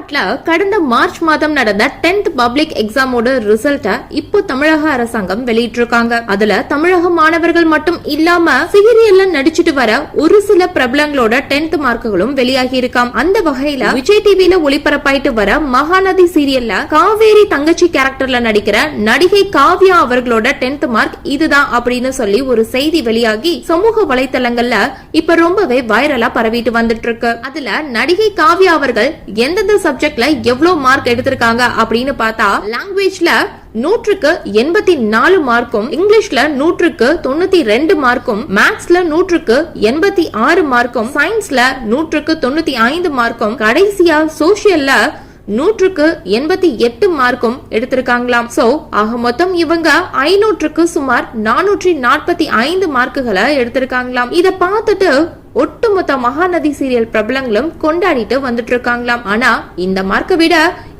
தமிழ்நாட்டில் கடந்த மார்ச் மாதம் நடந்த 10th பப்ளிக் எக்ஸாமோட ரிசல்ட்டை இப்போ தமிழக அரசாங்கம் வெளியிட்டிருக்காங்க. அதுல தமிழக மாணவர்கள் மட்டும் இல்லாம சீரியல்ல நடிச்சிட்டு வர ஒரு சில பிரபலங்களோட 10th மார்க்குகளும் வெளியாகி இருக்காம். அந்த வகையில விஜய் டிவியில ஒளிபரப்பாயிட்டு வர மகாநதி சீரியல்ல காவேரி தங்கச்சி கேரக்டர்ல நடிக்கிற நடிகை காவ்யா அவர்களோட 10th மார்க் இதுதான் அப்படின்னு சொல்லி ஒரு செய்தி வெளியாகி சமூக வலைத்தளங்கள்ல இப்ப ரொம்பவே வைரலா பரவிட்டு வந்துட்டு இருக்கு. அதுல நடிகை காவ்யா அவர்கள் எந்தெந்த சப்ஜெக்ட்ல எவ்வளவு மார்க் எடுத்திருக்காங்க அப்படின்னு பார்த்தா லாங்குவேஜ்ல நூற்றுக்கு எண்பத்தி நாலு மார்க்கும் இங்கிலீஷ்ல நூற்றுக்கு தொண்ணூத்தி ரெண்டு மார்க்கும் மேத்ஸ்ல நூற்றுக்கு எண்பத்தி ஆறு மார்க்கும் சயின்ஸ்ல நூற்றுக்கு தொண்ணூத்தி ஐந்து மார்க்கும் கடைசியா சோசியல்ல நூற்றுக்கு எண்பத்தி எட்டு மார்க்கும் எடுத்திருக்காங்களாம். சோ ஆக மொத்தம் இவங்க ஐநூற்றுக்கு சுமார் நானூற்றி நாற்பத்தி ஐந்து மார்க்குகளை எடுத்திருக்காங்களாம். இத பார்த்துட்டு ஒட்டுமொத்த மகாநதி சீரியல் பிரபலங்களும் கொண்டாடிட்டு வந்துட்டு இருக்காங்களாம். ஆனா இந்த மார்க்கை விட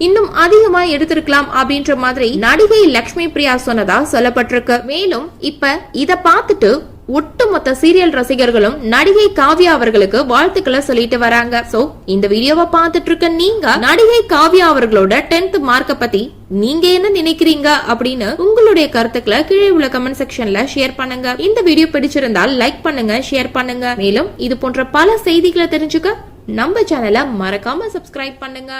இன்னும் அதிகமா எடுத்திருக்கலாம் அப்படின்ற மாதிரி நடிகை லக்ஷ்மி பிரியா சொன்னதா சொல்லப்பட்டிருக்கு. மேலும் இப்ப இத பார்த்துட்டு ஒட்டுமொத்த சீரியல் ரசிகர்களும் நடிகை காவ்யா அவர்களுக்கு வாழ்த்துக்களை சொல்லிட்டு வராங்க. சோ இந்த வீடியோவை பார்த்துட்டு இருக்க நீங்க நடிகை காவ்யா அவர்களோட 10th மார்க்க பத்தி நீங்க என்ன நினைக்கிறீங்க அப்படின்னு உங்களுடைய கருத்துக்களை கீழே உள்ள கமெண்ட் செக்ஷன்ல ஷேர் பண்ணுங்க. இந்த வீடியோ பிடிச்சிருந்தால் லைக் பண்ணுங்க ஷேர் பண்ணுங்க. மேலும் இது போன்ற பல செய்திகளை தெரிஞ்சுக்க நம்ம சேனலை மறக்காம சப்ஸ்கிரைப் பண்ணுங்க.